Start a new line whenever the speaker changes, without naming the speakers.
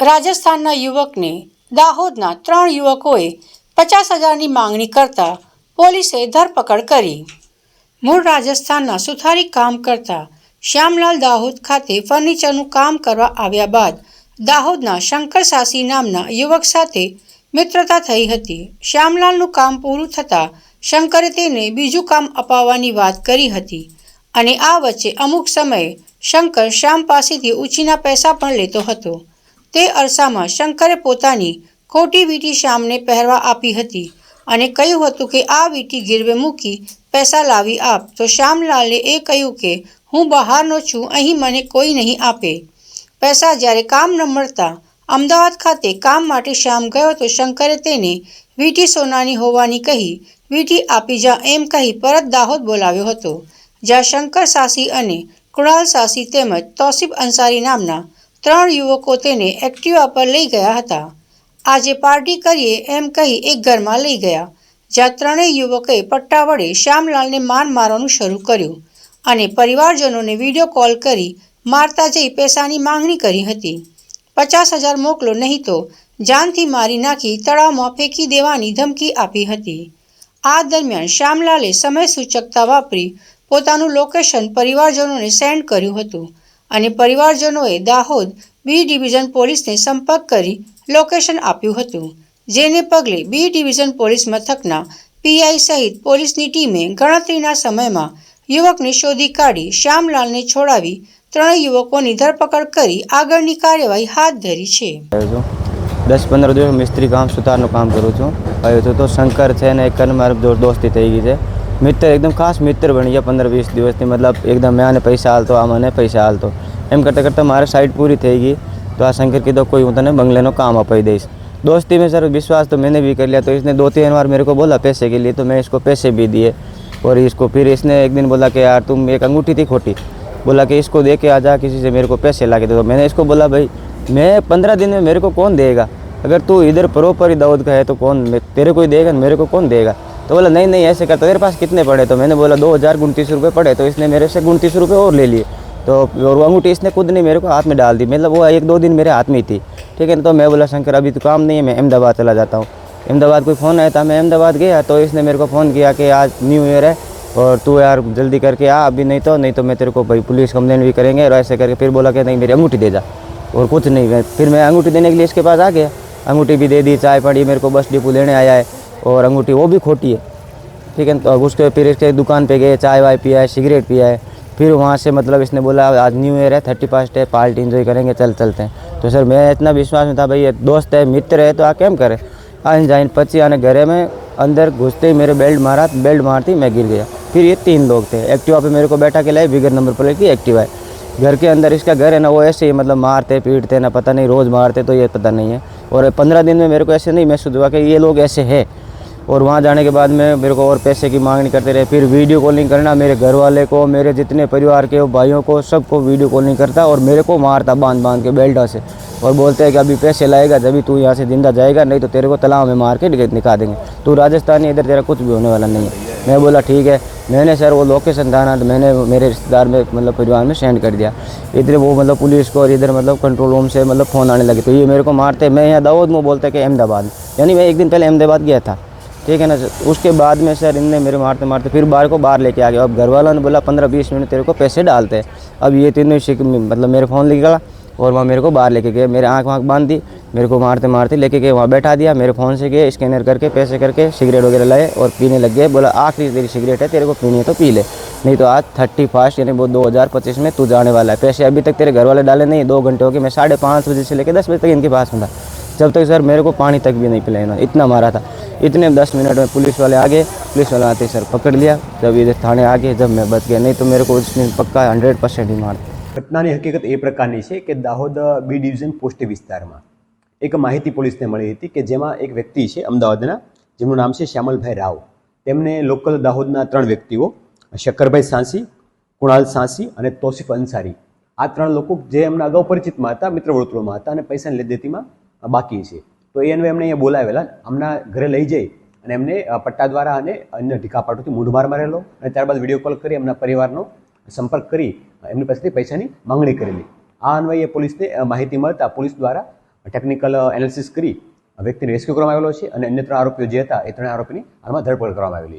રાજસ્થાનના યુવકને દાહોદના ત્રણ યુવકોએ પચાસ હજારની માંગણી કરતા પોલીસે ધરપકડ કરી. મૂળ રાજસ્થાનના સુથારી કામ કરતા શ્યામલાલ દાહોદ ખાતે ફર્નિચરનું કામ કરવા આવ્યા બાદ દાહોદના શંકર સાસી નામના યુવક સાથે મિત્રતા થઈ હતી. શ્યામલાલનું કામ પૂરું થતાં શંકરે તેને બીજું કામ અપાવવાની વાત કરી હતી અને આ વચ્ચે અમુક સમયે શંકર શ્યામ પાસેથી ઉછીના પૈસા પણ લેતો હતો. તે અરસામાં શંકરે પોતાની ખોટી વીટી શ્યામને પહેરવા આપી હતી અને કહ્યું હતું કે આ વીટી ગીરવે મૂકી પૈસા લાવી આપ. તો શ્યામલાલે એ કહ્યું કે, હું બહારનો છું, અહીં મને કોઈ નહીં આપે. પૈસા જ્યારે કામ ન મળતા અમદાવાદ ખાતે કામ માટે શ્યામ ગયો તો શંકરે તેને, વીટી સોનાની હોવાની કહી, વીટી આપી જા એમ કહી પરત દાહોદ બોલાવ્યો હતો. જ્યાં શંકર સાસી અને કૃણાલ સાસી તેમજ તોસીબ અંસારી નામના ત્રણ યુવકો તેને એક્ટિવા પર લઈ ગયા હતા. આજે પાર્ટી કરીએ એમ કહી એક ઘરમાં લઈ ગયા. જ્યાં ત્રણેય યુવકોએ પટ્ટા વડે શ્યામલાલને માર મારવાનું શરૂ કર્યું અને પરિવારજનોને વીડિયો કોલ કરી મારતા જઈ પૈસાની માંગણી કરી હતી. પચાસ હજાર મોકલો નહીં તો જાનથી મારી નાખી તળાવમાં ફેંકી દેવાની ધમકી આપી હતી. આ દરમિયાન શ્યામલાલે સમય સૂચકતા વાપરી પોતાનું લોકેશન પરિવારજનોને સેન્ડ કર્યું હતું. અને પરિવારજનોએ દાહોદ બી ડિવિઝન પોલીસને સંપર્ક કરી લોકેશન આપ્યું હતું. જેને પગલે બી ડિવિઝન પોલીસ મથકના પીઆઈ સહિત પોલીસની ટીમે ગણતરીના સમયમાં યુવકને શોધી કાઢી શ્યામલાલને છોડાવી ત્રણ યુવકોની ધરપકડ કરી આગળની કાર્યવાહી હાથ ધરી છે.
દસ પંદર દિવસ મિસ્ત્રી કામ સુતારનું કામ કરું છું. હવે તો શંકર છે ને એક દોસ્તી થઈ ગઈ છે. મિત્ર એકદમ ખાસ મિત્ર બની ગયા પંદર વીસ દિવસથી મતલબ એકદમ મેં આને પૈસા હાલતો આ મને પૈસા હાલતો એમ કરતાં કરતાં મારે સાઈડ પૂરી થઈ ગઈ तो આ શંકર કીધો કોઈ હું તને બંગલેનો કામ અપાઈ દઈશ दोस्ती में सर विश्वास तो मैंने भी कर लिया तो इसने दो तीन बार मेरे को बोला पैसे के लिए तो मैं इसको पैसे भी दिए और इसको फिर इसने एक दिन बोला कि यार तुम एक अंगूठी थी खोटी बोला कि इसको दे के आ जा किसी से मेरे को पैसे ला के दे दो मैंने इसको बोला भाई मैं पंद्रह दिन में मेरे को कौन देगा अगर तू इधर प्रॉपर ही दाऊद का है तो कौन मैं- तेरे को ही देगा मेरे को कौन देगा तो बोला, नहीं नहीं, ऐसे कर तो तेरे पास कितने पड़े? तो मैंने बोला, दो हज़ार उनतीस रुपये पड़े तो इसने मेरे से उनतीस रुपये और ले लिए। तो और अंगूठी इसने खुद नहीं मेरे को हाथ में डाल दी मतलब वो एक दो दिन मेरे हाथ में ही थी। ठीक है ना तो मैं बोला, शंकर, अभी तो काम नहीं है, मैं अहमदाबाद चला जाता हूँ। अहमदाबाद कोई फ़ोन आया था, मैं अहमदाबाद गया तो इसने मेरे को फ़ोन किया कि आज न्यू ईयर है, और तू यार जल्दी करके आ, अभी नहीं तो नहीं तो मैं तेरे को भाई पुलिस कंप्लेंट भी करेंगे, और ऐसे करके फिर बोला कि नहीं, मेरी अंगूठी दे जा। और कुछ नहीं, फिर मैं अंगूठी देने के लिए इसके पास आ गया। अंगूठी भी दे दी, चाय पड़ी, मेरे को बस डिपो लेने आया है। और अंगूठी वो भी खोटी है। ठीक है तो उसके फिर इसके दुकान पे गए, चाय वाय पिया है, सिगरेट पिया है। फिर वहाँ से मतलब इसने बोला, आज न्यू ईयर है थर्टी फ़र्स्ट है, पार्टी इन्जॉय करेंगे, चल, चलते हैं। तो सर, मैं इतना विश्वास में था भाई ये दोस्त है, मित्र है तो आ कैम करे? आज जाइन पच्ची आने घरे में अंदर घुसते ही मेरे बेल्ट मारा बेल्ट मारती, मैं गिर गया। फिर ये तीन लोग थे एक्टिवा पे मेरे को बैठा के लाए बिगर नंबर प्लेट की एक्टिवा है। घर के अंदर इसका घर है ना, वो ऐसे ही मतलब मारते, पीटते, ना पता नहीं, रोज़ मारते तो ये पता नहीं है। और पंद्रह दिन में मेरे को ऐसे नहीं महसूस हुआ कि ये लोग ऐसे है। और वहाँ जाने के बाद में मेरे को और पैसे की मांगनी करते रहे। फिर वीडियो कॉलिंग करना मेरे घर वाले को, मेरे जितने परिवार के भाइयों को, सबको वीडियो कॉलिंग करता और मेरे को मारता बाँध बाँध के बेल्टा से। और बोलते हैं कि अभी पैसे लाएगा, जब तू यहाँ से ज़िंदा जाएगा, नहीं तो तेरे को तालाब में मार के निकाल देंगे। तू राजस्थानी, इधर तेरा कुछ भी होने वाला नहीं है। मैं बोला, ठीक है। मैंने सर वो लोकेशन था ना तो मैंने मेरे रिश्तेदार में मतलब परिवार में सेंड कर दिया। इधर वो मतलब पुलिस को और इधर मतलब कंट्रोल रूम से मतलब फ़ोन आने लगे। तो ये मेरे को मारते, मैं यहाँ दाऊद में बोलते कि अहमदाबाद। यानी मैं एक दिन पहले अहमदाबाद गया था। ठीक है ना सर? उसके बाद में सर इनने मेरे मारते मारते फिर बाहर को बाहर लेके आ गया। अब घर वालों ने बोला, पंद्रह बीस मिनट तेरे को पैसे डालते अब ये तीनों शिक मतलब मेरे फ़ोन निकला और वहाँ मेरे को बाहर लेके गए। मेरे आँख वाँख बाँध दी, मेरे को मारते मारते लेके गए, वहाँ बैठा दिया, मेरे फ़ोन से गए, स्कैनर करके, पैसे करके, सिगरेट वगैरह लाए और पीने लग गए। बोला, आखिरी तेरी सिगरेट है, तेरे को पीनी है तो पी ले। नहीं तो आज थर्टी फास्ट, यानी वो दो हज़ार पच्चीस में तू जाने वाला है। पैसे अभी तक तेरे घर वाले डाले नहीं, दो घंटे हो गए, मैं साढ़े पाँच बजे से लेकर दस बजे तक इनके पास में था जब तक सर मेरे को पानी तक भी नहीं पिलाया इतना मारा था। इतने दस मिनट में पुलिस वाले आ गए पुलिस वाले आते ही सर पकड़ लिया जब इधर थाने आ गए जब मैं बच गया नहीं तो मेरे को उसने पक्का हंड्रेड परसेंट ही मार
ઘટનાની હકીકત એ પ્રકારની છે કે દાહોદ બી ડિવિઝન પોસ્ટ વિસ્તારમાં એક માહિતી પોલીસને મળી હતી કે જેમાં એક વ્યક્તિ છે અમદાવાદના જેમનું નામ છે શ્યામલભાઈ રાવ તેમને લોકલ દાહોદના ત્રણ વ્યક્તિઓ શક્કરભાઈ સાંસી કુણાલ સાંસી અને તોસિફ અંસારી આ ત્રણ લોકો જે એમના અગાઉ પરિચિતમાં હતા મિત્ર વર્તુળમાં હતા અને પૈસાની લેદેતીમાં બાકી છે તો એ એમને અહીંયા બોલાવેલા. આમના ઘરે લઈ જઈ અને એમને પટ્ટા દ્વારા અને અન્ય ઢીકાપાટોથી મૂઢમાર મારેલો અને ત્યારબાદ વીડિયો કોલ કરી એમના પરિવારનો સંપર્ક કરી એમની પાસેથી પૈસાની માંગણી કરેલી. આ અન્વયે પોલીસને માહિતી મળતા પોલીસ દ્વારા ટેકનિકલ એનાલિસિસ કરી વ્યક્તિને રેસ્ક્યુ કરવામાં આવેલો છે અને અન્ય ત્રણ આરોપીઓ જે હતા એ ત્રણ આરોપીની હાલમાં ધરપકડ કરવામાં આવેલી છે.